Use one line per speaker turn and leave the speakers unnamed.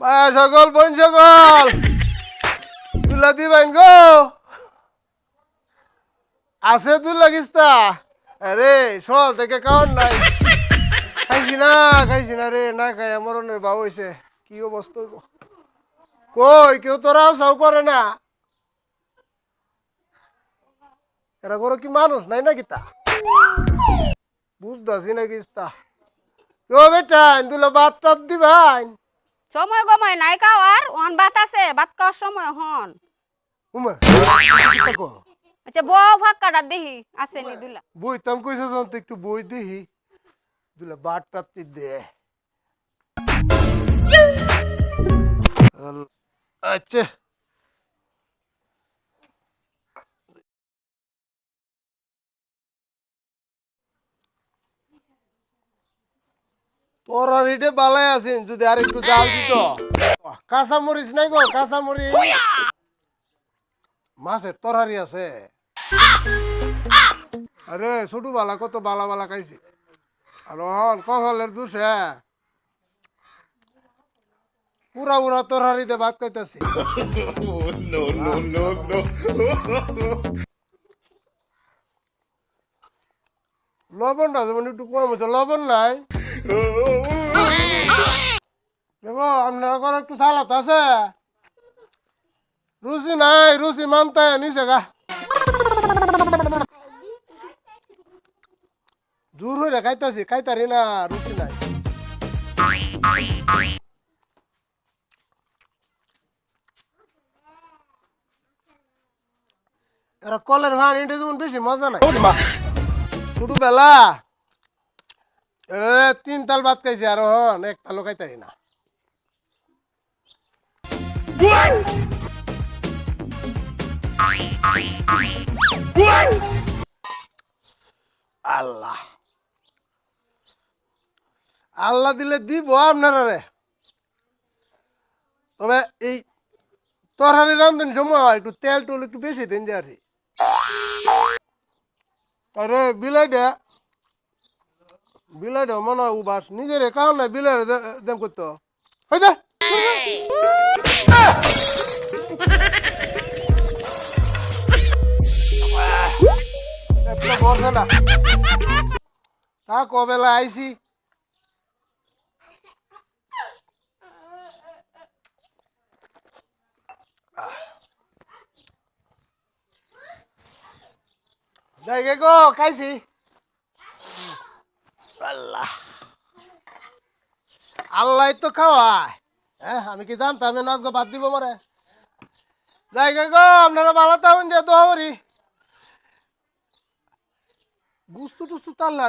মায়া সকল, বোন সকল। তুলা দিবেন গো। আছে তুলা কিস্তা? আরে সল থেকে কাউন নাই। খাইছি না খাইছি না রে, না খাই মরণের বাবু হয়েছে কি অবস্থা? কই, কেউ তোরাও সাউ করে না? এরা করে কি মানুষ, নাই না কিতা? বুঝতেছি না কিস্তা। ও বেটা দুলা বাত টাত দিবাই
সময় গময় নাই খাওয়ার ওহন ভাত আছে ভাত খাওয়ার সময় হন।
উমা
আচ্ছা বউ ভাগ কাটা দেখি আছে নি দুলা।
বই তাম কইছো যখন তো একটু বই দেখি দুলা বাত টাত দে আচ্ছা। তোর আর এটা বালাই আছেন যদি আর একটু জাল দিত। কাঁচা মরিচ নাই গো কাঁচা মরিচ মাছের তরহারি আছে। আরে ছোট বালা কত বালা বালা খাইছি। আর হন কখলের দুষে। পুরা পুরা তরহারিতে ভাত খাইতেছি। লবণটা যেমন একটু কম হচ্ছে লবণ নাই। দেখো আপনার ঘরে একটু সালাত আছে। রুচি নাই রুচি মানতে নিচে গা। জোর হয়ে খাইতাছি খাইতারি না রুচি নাই। এরা কলের ভান এটা যেমন বেশি মজা নাই। ছোটবেলা এ তিন তাল ভাত খাইছি আর হন এক তালও খাইতারি না। আল্লাহ। আল্লাহ দিলে দিব আপনারা রে তবে এই তরহারি রান্ধন সময় একটু তেল টুল একটু বেশি দিন যে আর। আরে বিলাইটা বিলাইটা মনে হয় উবাস। নিজের কারণ নাই বিলাই দেম করতো না তা কবেলা আইছি যাই গো খাইছি আল্লাহ। আল্লাহ তো খাওয়ায়। হ্যাঁ আমি কি জানতাম আমি নাচ গো বাদ দিব মরে? যাই গো আপনারা ভালো থাকুন যে দোহরি গুস্তু টুস্তু তাল্লা